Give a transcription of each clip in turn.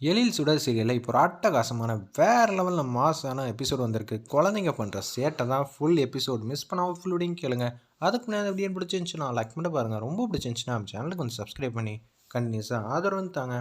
எழில் சுடர் சீரியலில் இப்போ ஒரு அட்டகாசமான வேறு லெவலில் மாசான எபிசோட் வந்திருக்கு. குழந்தைங்க பண்ணுற சேட்டை தான் ஃபுல் எபிசோட் மிஸ் பண்ணாமல் ஃபுல் கேளுங்க. அதுக்கு முன்னாடி அப்படியே பிடிச்சிருந்துச்சுன்னா லைக் பண்ணி பாருங்கள் ரொம்ப பிடிச்சிருந்துச்சுன்னா சேனலுக்கு கொஞ்சம் சப்ஸ்கிரைப் பண்ணி கண்டினியூஸாக ஆதரவு வந்து தாங்க.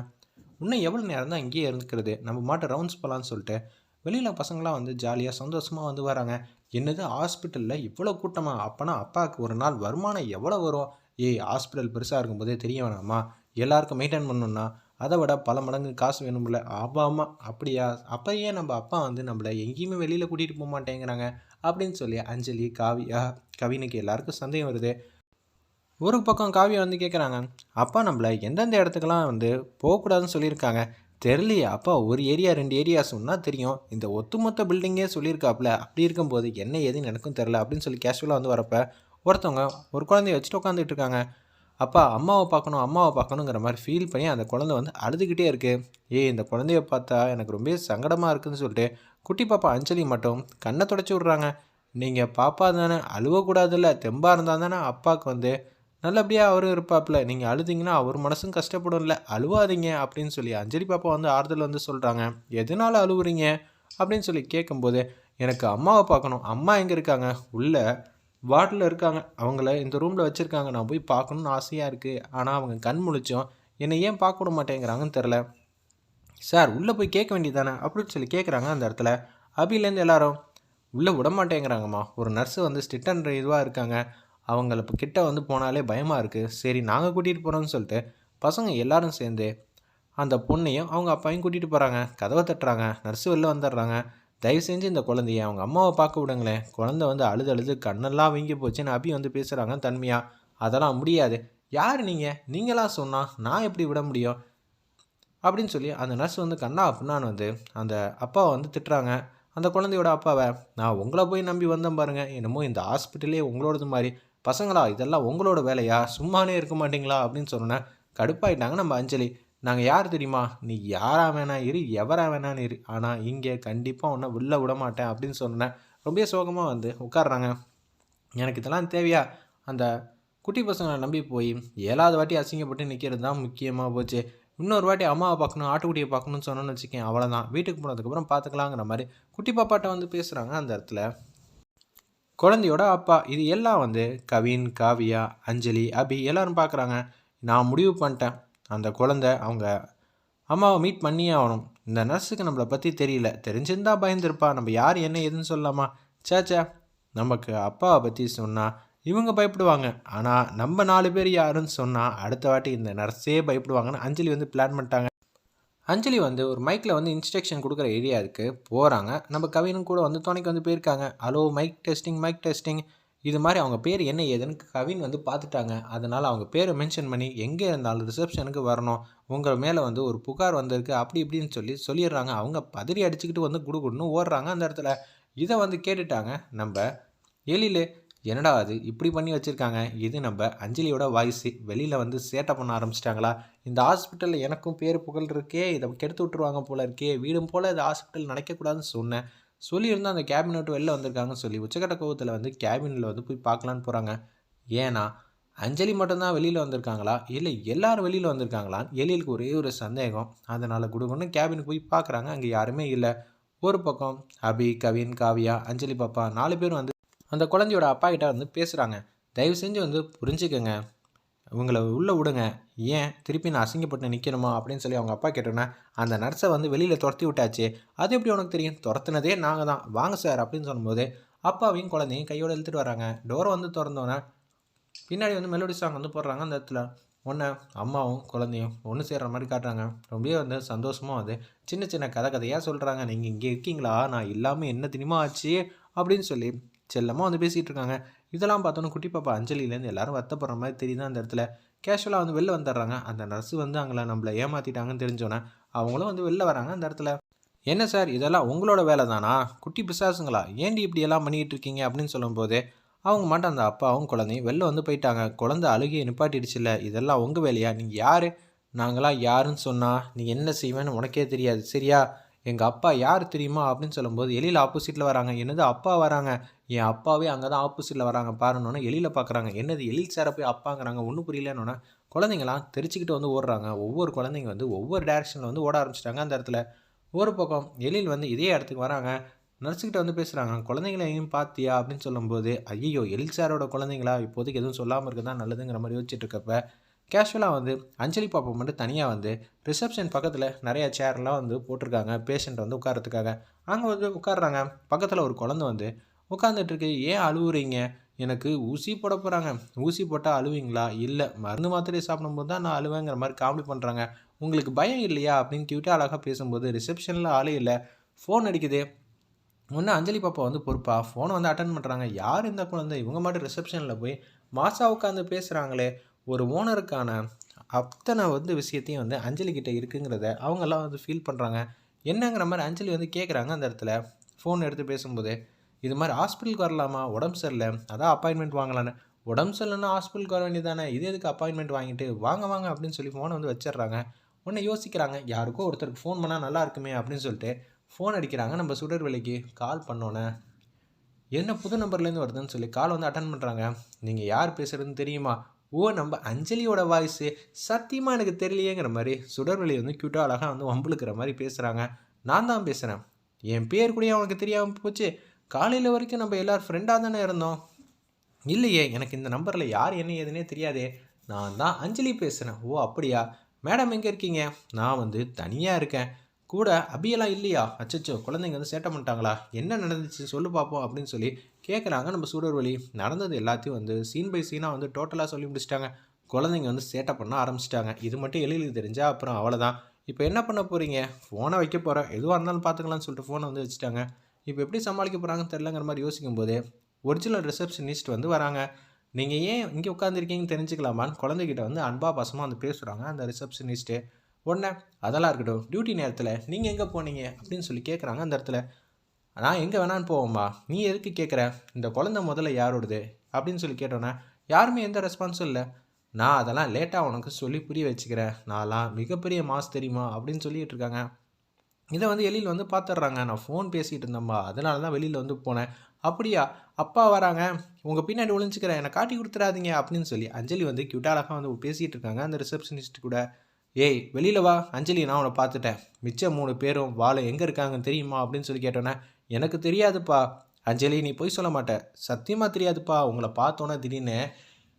இன்னும் எவ்வளோ நேரம் தான் இங்கேயே இருந்துக்கிறது நம்ம மாட்டு ரவுண்ட்ஸ் போகலான்னு சொல்லிட்டு வெளியில் பசங்களாம் வந்து ஜாலியாக சந்தோஷமாக வந்து வராங்க. என்னது ஹாஸ்பிட்டலில் இவ்வளோ கூட்டமாக அப்போனா அப்பாவுக்கு ஒரு நாள் வருமானம் எவ்வளோ வரும்? ஏய் ஹாஸ்பிட்டல் பெருசாக இருக்கும்போதே தெரிய வேணாமா? எல்லாருக்கும் மெயின்டைன் பண்ணணும்னா அதை விட பல மடங்கு காசு வேணும்ல. ஆமா ஆமாம் அப்படியா? அப்போ ஏன் நம்ம அப்பா வந்து நம்மளை எங்கேயுமே வெளியில் கூட்டிகிட்டு போக மாட்டேங்கிறாங்க? அப்படின்னு சொல்லி அஞ்சலி காவியா கவினுக்கு எல்லாருக்கும் சந்தேகம் வருது. ஒரு பக்கம் காவியா வந்து கேட்குறாங்க அப்பா நம்மளை எந்தெந்த இடத்துக்கெல்லாம் வந்து போகக்கூடாதுன்னு சொல்லியிருக்காங்க? தெரியலையே அப்பா ஒரு ஏரியா ரெண்டு ஏரியா சொன்னால் தெரியும். இந்த ஒத்துமொத்த பில்டிங்கே சொல்லியிருக்காப்புல அப்படி இருக்கும்போது என்ன ஏதுன்னு எனக்கும் தெரில அப்படின்னு சொல்லி கேஷுவலாக வந்து வரப்போ ஒருத்தவங்க ஒரு குழந்தைய வச்சுட்டு உட்காந்துட்டு இருக்காங்க. அப்பா அம்மாவை பார்க்கணும் அம்மாவை பார்க்கணுங்கிற மாதிரி ஃபீல் பண்ணி அந்த குழந்தை வந்து அழுதுகிட்டே இருக்குது ஏய் இந்த குழந்தைய பார்த்தா எனக்கு ரொம்ப சங்கடமாக இருக்குதுன்னு சொல்லிட்டு குட்டி பாப்பா அஞ்சலி மட்டும் கண்ணை தொடச்சி விட்றாங்க. நீங்கள் பாப்பா தானே அழுவக்கூடாதுல்ல தெம்பாக இருந்தால் தானே அப்பாவுக்கு வந்து நல்லபடியாக அவரும் இருப்பாப்புல நீங்கள் அழுதிங்கன்னா அவர் மனசும் கஷ்டப்படும்ல. அழுவாதீங்க அப்படின்னு சொல்லி அஞ்சலி பாப்பா வந்து ஆறுதல் வந்து சொல்கிறாங்க எதனால் அழுவுறீங்க? அப்படின்னு சொல்லி கேட்கும்போது எனக்கு அம்மாவை பார்க்கணும். அம்மா எங்கே இருக்காங்க? உள்ளே வார்டில் இருக்காங்க. அவங்கள இந்த ரூமில் வச்சுருக்காங்க. நான் போய் பார்க்கணுன்னு ஆசையாக இருக்குது ஆனால் அவங்க கண் முழிச்சோம். என்னை ஏன் பார்க்க விட மாட்டேங்கிறாங்கன்னு தெரில சார் உள்ளே போய் கேட்க வேண்டியதானே அப்படின்னு சொல்லி கேட்குறாங்க அந்த இடத்துல. அபிலேருந்து எல்லாரும் உள்ளே விட மாட்டேங்கிறாங்கம்மா. ஒரு நர்ஸு வந்து ஸ்டிட்டன்ற இதுவாக இருக்காங்க. அவங்கள இப்போ கிட்ட வந்து போனாலே பயமாக இருக்குது சரி நாங்கள் கூட்டிகிட்டு போகிறோம்னு சொல்லிட்டு பசங்க எல்லாரும் சேர்ந்து அந்த பொண்ணையும் அவங்க அப்பாவையும் கூட்டிகிட்டு போகிறாங்க கதவை தட்டுறாங்க. நர்ஸு வெளில வந்துடுறாங்க. தயவு செஞ்சு இந்த குழந்தைய அவங்க அம்மாவை பார்க்க விடுங்களேன். குழந்தை வந்து அழுது அழுது கண்ணெல்லாம் வீங்கி போச்சுன்னு அபி வந்து பேசுகிறாங்க தன்மையாக அதெல்லாம் முடியாது. யார் நீங்கள் நீங்களாம் சொன்னால் நான் எப்படி விட முடியும்? அப்படின்னு சொல்லி அந்த நர்ஸ் வந்து கண்ணா அப்படின்னான்னு வந்து அந்த அப்பாவை வந்து திட்டுறாங்க. அந்த குழந்தையோட அப்பாவை நான் உங்களை போய் நம்பி வந்தேன் பாருங்கள் என்னமோ இந்த ஹாஸ்பிட்டலே உங்களோடது மாதிரி. பசங்களா இதெல்லாம் உங்களோட வேலையா? சும்மானே இருக்க மாட்டிங்களா? அப்படின்னு சொன்னேன் கடுப்பாயிட்டாங்க நம்ம அஞ்சலி. நாங்கள் யார் தெரியுமா? நீ யாராக வேணா இரு எவராக வேணான்னு இரு. ஆனால் இங்கே கண்டிப்பாக உன்னை உள்ளே விட மாட்டேன் அப்படின்னு சொன்னேன் ரொம்ப சோகமாக வந்து உட்காடுறாங்க எனக்கு இதெல்லாம் தேவையா? அந்த குட்டி பசங்களை நம்பி போய் ஏழாவது வாட்டி அசிங்கப்பட்டு நிற்கிறது தான் முக்கியமாக போச்சு. இன்னொரு வாட்டி அம்மாவை பார்க்கணும் ஆட்டுக்குட்டியை பார்க்கணும்னு சொன்னோன்னு வச்சுக்கேன் அவ்வளோதான் வீட்டுக்கு போனதுக்கப்புறம் பார்த்துக்கலாங்கிற மாதிரி குட்டி பாப்பாட்ட வந்து பேசுகிறாங்க அந்த இடத்துல. குழந்தையோட அப்பா இது எல்லாம் வந்து கவின் காவியா அஞ்சலி அபி எல்லாரும் பார்க்குறாங்க. நான் முடிவு பண்ணிட்டேன். அந்த குழந்த அவங்க அம்மாவை மீட் பண்ணியே ஆகணும். இந்த நர்ஸுக்கு நம்மளை பற்றி தெரியல. தெரிஞ்சிருந்தா பயந்துருப்பா. நம்ம யார் என்ன எதுன்னு சொல்லலாமா? சேச்சா நமக்கு அப்பாவை பற்றி சொன்னால் இவங்க பயப்படுவாங்க. ஆனால் நம்ம நாலு பேர் யாருன்னு சொன்னால் அடுத்த வாட்டி இந்த நர்ஸே பயப்படுவாங்கன்னு அஞ்சலி வந்து பிளான் பண்ணிட்டாங்க. அஞ்சலி வந்து ஒரு மைக்கில் வந்து இன்ஸ்ட்ரக்ஷன் கொடுக்குற ஏரியாவுக்கு போகிறாங்க நம்ம கவினும் கூட வந்து துணைக்கு வந்து போயிருக்காங்க. Hello mic testing mic testing இது மாதிரி அவங்க பேர் என்ன ஏதுன்னு கவின் வந்து பார்த்துட்டாங்க. அதனால் அவங்க பேரை மென்ஷன் பண்ணி எங்கே இருந்தாலும் ரிசப்ஷனுக்கு வரணும். உங்கள் மேலே வந்து ஒரு புகார் வந்திருக்கு அப்படி இப்படின்னு சொல்லி சொல்லிடுறாங்க. அவங்க பதறி அடிச்சுக்கிட்டு வந்து குடுகுடுன்னு ஓடுறாங்க அந்த இடத்துல. இதை வந்து கேட்டுட்டாங்க. நம்ம எழில் என்னடா அது? இப்படி பண்ணி வச்சுருக்காங்க. இது நம்ம அஞ்சலியோட வாய்ஸு வெளியில் வந்து சேட்டை பண்ண ஆரம்பிச்சிட்டாங்களா? இந்த ஹாஸ்பிட்டலில் எனக்கும் பேர் புகழ் இருக்கே. இதை கெடுத்து விட்ருவாங்க போல இருக்கே. வீடும் போல் இந்த ஹாஸ்பிட்டல் நடக்கக்கூடாதுன்னு சொன்னேன். சொல்லியிருந்தால் அந்த கேபின் விட்டு வெளில வந்திருக்காங்கன்னு சொல்லி உச்சக்கட்ட கோவத்தில் வந்து கேபினில் வந்து போய் பார்க்கலான்னு போகிறாங்க ஏன்னா அஞ்சலி மட்டும்தான் வெளியில் வந்திருக்காங்களா? இல்லை எல்லாரும் வெளியில் வந்திருக்காங்களா எழிலுக்கு ஒரே ஒரு சந்தேகம். அதனால் குடுகுன்னு கேபினுக்கு போய் பார்க்குறாங்க. அங்கே யாருமே இல்லை. ஒரு பக்கம் அபி கவின் காவியா அஞ்சலி பாப்பா நாலு பேரும் வந்து அந்த குழந்தையோட அப்பா கிட்ட வந்து பேசுகிறாங்க தயவு செஞ்சு வந்து புரிஞ்சுக்கங்க. இவங்களை உள்ளே விடுங்க. ஏன்? திருப்பி நான் அசிங்கப்பட்டு நிற்கணுமா? அப்படின்னு சொல்லி அவங்க அப்பா கேட்டோன்னே அந்த நர்ஸை வந்து வெளியில் துரத்தி விட்டாச்சு. அது எப்படி உனக்கு தெரியும்? துரத்துனதே நாங்கள் தான். வாங்க சார் அப்படின்னு சொல்லும்போது அப்பாவையும் குழந்தையும் கையோடு இழுத்துட்டு வராங்க. டோரை வந்து திறந்தோன்னே பின்னாடி வந்து மெலோடி சாங் வந்து போடுறாங்க அந்த இடத்துல. ஒன்று அம்மாவும் குழந்தையும் ஒன்று சேர்கிற மாதிரி காட்டுறாங்க. ரொம்பவே வந்து சந்தோஷமாக வந்து சின்ன சின்ன கதை கதையாக சொல்கிறாங்க நீங்கள் இங்கே இருக்கீங்களா? நான் இல்லாமல் என்ன தினிமா ஆச்சு? அப்படின்னு சொல்லி செல்லமாக வந்து பேசிகிட்டு இருக்காங்க. இதெல்லாம் பார்த்தோன்னா குட்டி பாப்பா அஞ்சலிலேருந்து எல்லாரும் வருத்தப்படுற மாதிரி தெரியுது அந்த இடத்துல. கேஷுவலாக வந்து வெளில வந்துடுறாங்க. அந்த நர்ஸு வந்து அங்கே நம்மளை ஏமாற்றிட்டாங்கன்னு தெரிஞ்சோன்னே அவங்களும் வந்து வெளில வராங்க அந்த இடத்துல. என்ன சார்? இதெல்லாம் உங்களோட வேலை தானா குட்டி பிசாசுங்களா? ஏண்டி இப்படியெல்லாம் பண்ணிக்கிட்டு இருக்கீங்க? அப்படின்னு சொல்லும்போது அவங்க மட்டும் அந்த அப்பாவும் குழந்தையும் வெளில வந்து போயிட்டாங்க. குழந்தை அழுகிய நிப்பாட்டிடுச்சுல்ல. இதெல்லாம் உங்கள் வேலையா? நீங்கள் யார்? நாங்களாம் யாருன்னு சொன்னால் நீ என்ன செய்வேன்னு உனக்கே தெரியாது. சரியா? எங்கள் அப்பா யார் தெரியுமா? அப்படின்னு சொல்லும்போது எலியில் ஆப்போசிட்டில் வராங்க. என்னது அப்பா வராங்க? என் அப்பாவே அங்கே தான் ஆப்போசிட்டில் வராங்க பாருன்னொன்னே எலியில் பார்க்குறாங்க என்னது எழில் சாரை போய் அப்பாங்கிறாங்க? ஒன்றும் புரியலன்னொன்னே குழந்தைங்களாம் தெரிச்சுக்கிட்டு வந்து ஓடுறாங்க. ஒவ்வொரு குழந்தைங்க வந்து ஒவ்வொரு டேரெக்ஷனில் வந்து ஓட ஆரம்பிச்சிட்டாங்க அந்த இடத்துல. ஒரு பக்கம் எழில் வந்து இதே இடத்துக்கு வராங்க. நர்ஸுக்கிட்ட வந்து பேசுகிறாங்க குழந்தைங்களையும் பார்த்தியா அப்படின்னு சொல்லும்போது ஐயோ எழில் சாரோட குழந்தைங்களா? இப்போதைக்கு எதுவும் சொல்லாமல் இருக்க தான் நல்லதுங்கிற மாதிரி யோசிச்சுட்டு இருக்கப்ப கேஷுவலாக வந்து அஞ்சலி பாப்பா மட்டும் தனியாக வந்து ரிசப்ஷன் பக்கத்தில் நிறையா சேர்லாம் வந்து போட்டிருக்காங்க. பேஷண்ட் வந்து உட்காரத்துக்காக அங்கே வந்து உட்காடுறாங்க பக்கத்தில் ஒரு குழந்தை வந்து உட்காந்துட்டுருக்கு ஏன் அழுவுறீங்க? எனக்கு ஊசி போட போகிறாங்க ஊசி போட்டால் அழுவீங்களா? இல்லை. மருந்து மாத்திரையை சாப்பிடும்போது தான் நான் அழுவேங்கிற மாதிரி காமெடி பண்ணுறாங்க உங்களுக்கு பயம் இல்லையா? அப்படின்னு கியூட்டாக அழகாக பேசும்போது ரிசப்ஷனில் ஆளே இல்லை. ஃபோன் அடிக்குது. ஒன்று அஞ்சலி பாப்பா வந்து பொறுப்பா? ஃபோனை வந்து அட்டன் பண்ணுறாங்க யார் இந்த குழந்தை? இவங்க மட்டும் ரிசப்ஷனில் போய் மாசா உட்காந்து பேசுகிறாங்களே ஒரு ஓனருக்கான அத்தனை வந்து விஷயத்தையும் வந்து அஞ்சலி கிட்டே இருக்குங்கிறத அவங்கெல்லாம் வந்து ஃபீல் பண்ணுறாங்க என்னங்கிற மாதிரி அஞ்சலி வந்து கேட்குறாங்க அந்த இடத்துல. ஃபோன் எடுத்து பேசும்போது. இது மாதிரி ஹாஸ்பிட்டலுக்கு வரலாமா? உடம்பு சரியில்லை. அதான் அப்பாயின்மெண்ட் வாங்கலான்னு. உடம்பு சரியில்லைன்னா ஹாஸ்பிட்டலுக்கு வர வேண்டியதானே இது எதுக்கு அப்பாயின்மெண்ட் வாங்கிட்டு வாங்க வாங்க அப்படின்னு சொல்லி ஃபோனை வந்து வச்சிடுறாங்க. உடனே யோசிக்கிறாங்க யாருக்கோ ஒருத்தருக்கு ஃபோன் பண்ணால் நல்லா இருக்குமே அப்படின்னு சொல்லிட்டு ஃபோன் அடிக்கிறாங்க நம்ம சுடர் விலைக்கு. கால் பண்ணோன்னே என்ன புது நம்பர்லேருந்து வருதுன்னு சொல்லி கால் வந்து அட்டன் பண்ணுறாங்க நீங்கள் யார் பேசுகிறதுன்னு தெரியுமா? ஓ நம்ம அஞ்சலியோட வாய்ஸு சத்தியமாக எனக்கு தெரியலையேங்கிற மாதிரி சுடர்வெளி வந்து க்யூட்டாக அழகாக வந்து வம்புழுக்கிற மாதிரி பேசுகிறாங்க நான் தான் பேசுகிறேன் என் பேர் கூட அவனுக்கு தெரியாமல் போச்சு. காலையில் வரைக்கும் நம்ம எல்லோரும் ஃப்ரெண்டாக தானே இருந்தோம். இல்லையே எனக்கு இந்த நம்பரில் யார் என்ன ஏதுன்னே தெரியாதே. நான் தான் அஞ்சலி பேசுகிறேன் ஓ அப்படியா? மேடம் எங்கே இருக்கீங்க? நான் வந்து தனியாக இருக்கேன். கூட அபியெல்லாம் இல்லையா? அச்சச்சோ குழந்தைங்க வந்து சேட்டை பண்ணிட்டாங்களா? என்ன நடந்துச்சு? சொல்லு பார்ப்போம் அப்படின்னு சொல்லி கேட்குறாங்க நம்ம சூடர் வழி நடந்தது எல்லாத்தையும் வந்து சீன் பை சீனாக வந்து டோட்டலாக சொல்லி முடிச்சிட்டாங்க. குழந்தைங்க வந்து சேட்டை பண்ண ஆரம்பிச்சிட்டாங்க. இது மட்டும் எளியில் தெரிஞ்சால் அப்புறம் அவ்வளோதான் இப்போ என்ன பண்ண போகிறீங்க ஃபோனை வைக்க போகிறேன் எதுவாக இருந்தாலும் பார்த்துக்கலாம்னு சொல்லிட்டு ஃபோனை வந்து வச்சுட்டாங்க. இப்போ எப்படி சமாளிக்க போகிறாங்கன்னு தெரிலங்கிற மாதிரி யோசிக்கும் போது ஒரிஜினல் ரிசப்ஷனிஸ்ட் வந்து வராங்க. நீங்கள் ஏன் இங்கே உட்காந்துருக்கீங்கன்னு தெரிஞ்சுக்கலாமான்னு குழந்தைகிட்ட வந்து அன்பா பாசமாக வந்து பேசுகிறாங்க அந்த ரிசப்ஷனிஸ்ட்டு உடனே அதெல்லாம் இருக்கட்டும் டியூட்டி நேரத்தில் நீங்கள் எங்கே போனீங்க? அப்படின்னு சொல்லி கேட்குறாங்க அந்த இடத்துல. நான் எங்கே வேணான்னு போவோம்மா. நீ எதுக்கு கேட்குற இந்த குழந்த முதல்ல யாரோடது? அப்படின்னு சொல்லி கேட்டோன்னே யாருமே எந்த ரெஸ்பான்ஸும் இல்லை. நான் அதெல்லாம் லேட்டாக உனக்கு சொல்லி புரிய வச்சுக்கிறேன். நான்லாம் மிகப்பெரிய மாஸ் தெரியுமா? அப்படின்னு சொல்லிகிட்டு இருக்காங்க. இதை வந்து எழில் வந்து பார்த்துட்றாங்க நான் ஃபோன் பேசிகிட்டு இருந்தேம்மா அதனால தான் வெளியில் வந்து போனேன். அப்படியா? அப்பா வராங்க. உங்கள் பின்னாடி ஒழிஞ்சிக்கிறேன் என்னை காட்டி கொடுத்துடாதீங்க. அப்படின்னு சொல்லி அஞ்சலி வந்து க்யூட்டாக அழகாக வந்து பேசிகிட்டு இருக்காங்க அந்த ரிசப்ஷனிஸ்ட் கூட. ஏய் வெளியில் வா. அஞ்சலி நான் உன்னை பார்த்துட்டேன் மிச்சம் மூணு பேரும் வாழை எங்கே இருக்காங்கன்னு தெரியுமா? அப்படின்னு சொல்லி கேட்டோன்னே எனக்கு தெரியாதுப்பா. அஞ்சலி நீ போய் சொல்ல மாட்டேன் சத்தியமாக தெரியாதுப்பா. உங்களை பார்த்தோன்னே திடீர்னு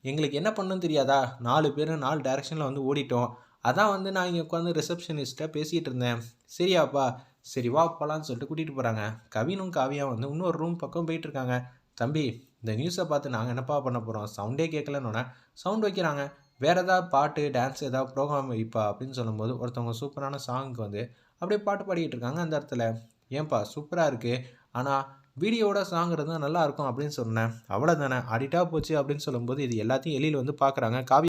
எங்களுக்கு என்ன பண்ணணும்னு தெரியாதா? நாலு பேர் நாலு டேரெக்ஷனில் வந்து ஓடிட்டோம். அதான் வந்து நான் இங்கே உட்காந்து ரிசப்ஷனிஸ்ட்டை பேசிகிட்டு இருந்தேன். சரியாப்பா. சரி வா போகலான்னு சொல்லிட்டு கூட்டிகிட்டு போகிறாங்க கவினும் காவியா வந்து இன்னொரு ரூம் பக்கம் போயிட்டுருக்காங்க தம்பி இந்த நியூஸை பார்த்து நாங்கள் என்னப்பா பண்ண போகிறோம் சவுண்டே கேட்கலன்னு சவுண்ட் வைக்கிறாங்க. வேறு ஏதாவது பாட்டு டான்ஸ் ஏதாவது ப்ரோக்ராம் வைப்பா அப்படின்னு சொல்லும்போது ஒருத்தவங்க சூப்பரான சாங்க்கு வந்து அப்படியே பாட்டு பாடிக்கிட்டு இருக்காங்க அந்த இடத்துல. ஏன்பா சூப்பராக இருக்குது ஆனால் வீடியோட சாங் இருந்தால் நல்லாயிருக்கும் அப்படின்னு சொன்னேன். அவ்வளோதானே அடிட்டாக போச்சு அப்படின்னு சொல்லும்போது இது எல்லாத்தையும் எளியில் வந்து பார்க்குறாங்க காவி